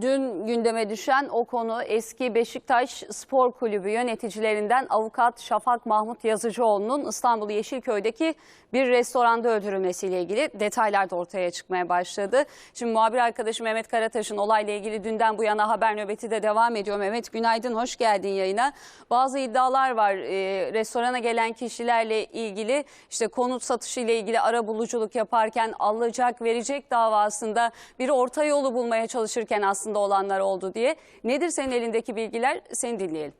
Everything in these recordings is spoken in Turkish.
Dün gündeme düşen o konu eski Beşiktaş Spor Kulübü yöneticilerinden avukat Şafak Mahmut Yazıcıoğlu'nun İstanbul Yeşilköy'deki bir restoranda öldürülmesiyle ilgili detaylar da ortaya çıkmaya başladı. Şimdi muhabir arkadaşım Mehmet Karataş'ın olayla ilgili dünden bu yana haber nöbeti de devam ediyor. Mehmet günaydın, hoş geldin yayına. Bazı iddialar var Ee, restorana gelen kişilerle ilgili işte konut satışı ile ilgili ara buluculuk yaparken alacak verecek davasında bir orta yolu bulmaya çalışırken aslında olanlar oldu diye. Nedir senin elindeki bilgiler? Seni dinleyelim.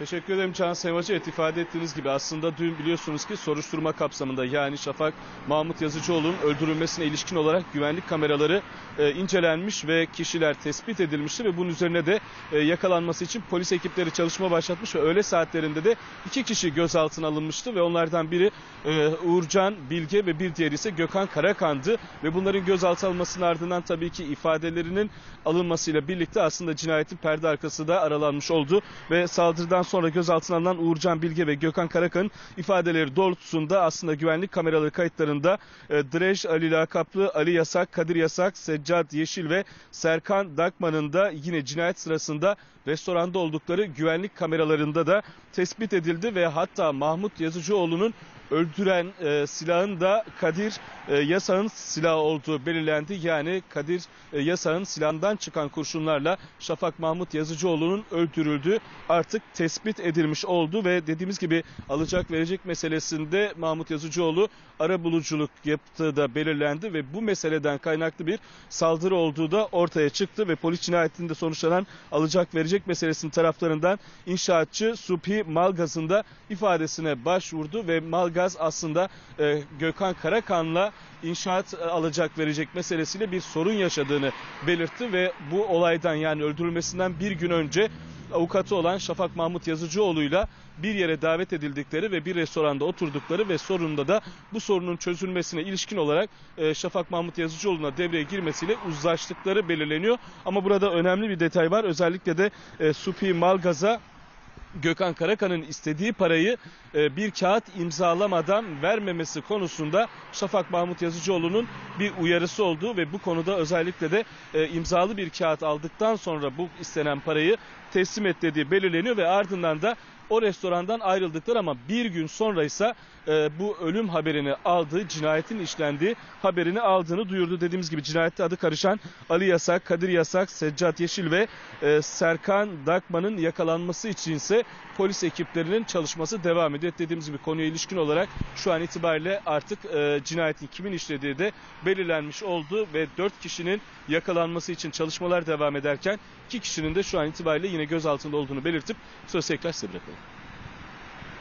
Teşekkür ederim Can. Evet ifade ettiğiniz gibi aslında dün biliyorsunuz ki soruşturma kapsamında yani Şafak Mahmut Yazıcıoğlu'nun öldürülmesine ilişkin olarak güvenlik kameraları e, incelenmiş ve kişiler tespit edilmişti ve bunun üzerine de e, yakalanması için polis ekipleri çalışma başlatmış ve öğle saatlerinde de iki kişi gözaltına alınmıştı ve onlardan biri e, Uğurcan Bilge ve bir diğeri ise Gökhan Karakan'dı ve bunların gözaltı alınmasının ardından tabii ki ifadelerinin alınmasıyla birlikte aslında cinayetin perde arkası da aralanmış oldu ve saldırıdan sonra gözaltına alınan Uğurcan Bilge ve Gökhan Karakan'ın ifadeleri doğrultusunda aslında güvenlik kameraları kayıtlarında e, Drej Ali lakaplı Ali Yasak, Kadir Yasak, Seccad Yeşil ve Serkan Dakman'ın da yine cinayet sırasında restoranda oldukları güvenlik kameralarında da tespit edildi ve hatta Mahmut Yazıcıoğlu'nun öldüren e, silahın da Kadir e, Yasak'ın silahı olduğu belirlendi. Yani Kadir e, Yasak'ın silahından çıkan kurşunlarla Şafak Mahmut Yazıcıoğlu'nun öldürüldüğü artık tespit edilmiş oldu ve dediğimiz gibi alacak verecek meselesinde Mahmut Yazıcıoğlu ara buluculuk yaptığı da belirlendi ve bu meseleden kaynaklı bir saldırı olduğu da ortaya çıktı ve polis cinayetinde sonuçlanan alacak verecek meselesinin taraflarından inşaatçı Supi Malgaz'ın da ifadesine başvurdu ve Malgaz aslında e, Gökhan Karakan'la inşaat e, alacak verecek meselesiyle bir sorun yaşadığını belirtti ve bu olaydan yani öldürülmesinden bir gün önce avukatı olan Şafak Mahmut Yazıcıoğlu'yla bir yere davet edildikleri ve bir restoranda oturdukları ve sorunda da bu sorunun çözülmesine ilişkin olarak e, Şafak Mahmut Yazıcıoğlu'na devreye girmesiyle uzlaştıkları belirleniyor. Ama burada önemli bir detay var. Özellikle de e, Supi Malgaz'a Gökhan Karakan'ın istediği parayı e, bir kağıt imzalamadan vermemesi konusunda Şafak Mahmut Yazıcıoğlu'nun bir uyarısı olduğu ve bu konuda özellikle de e, imzalı bir kağıt aldıktan sonra bu istenen parayı teslim et dediği belirleniyor ve ardından da o restorandan ayrıldıkları ama bir gün sonra ise e, bu ölüm haberini aldığı, cinayetin işlendiği haberini aldığını duyurdu. Dediğimiz gibi cinayette adı karışan Ali Yasak, Kadir Yasak, Seccat Yeşil ve e, Serkan Dakman'ın yakalanması için polis ekiplerinin çalışması devam ediyor. Dediğimiz gibi konuya ilişkin olarak şu an itibariyle artık e, cinayetin kimin işlediği de belirlenmiş oldu ve 4 kişinin yakalanması için çalışmalar devam ederken iki kişinin de şu an itibariyle yine gözaltında olduğunu belirtip söz tekrar size bırakalım.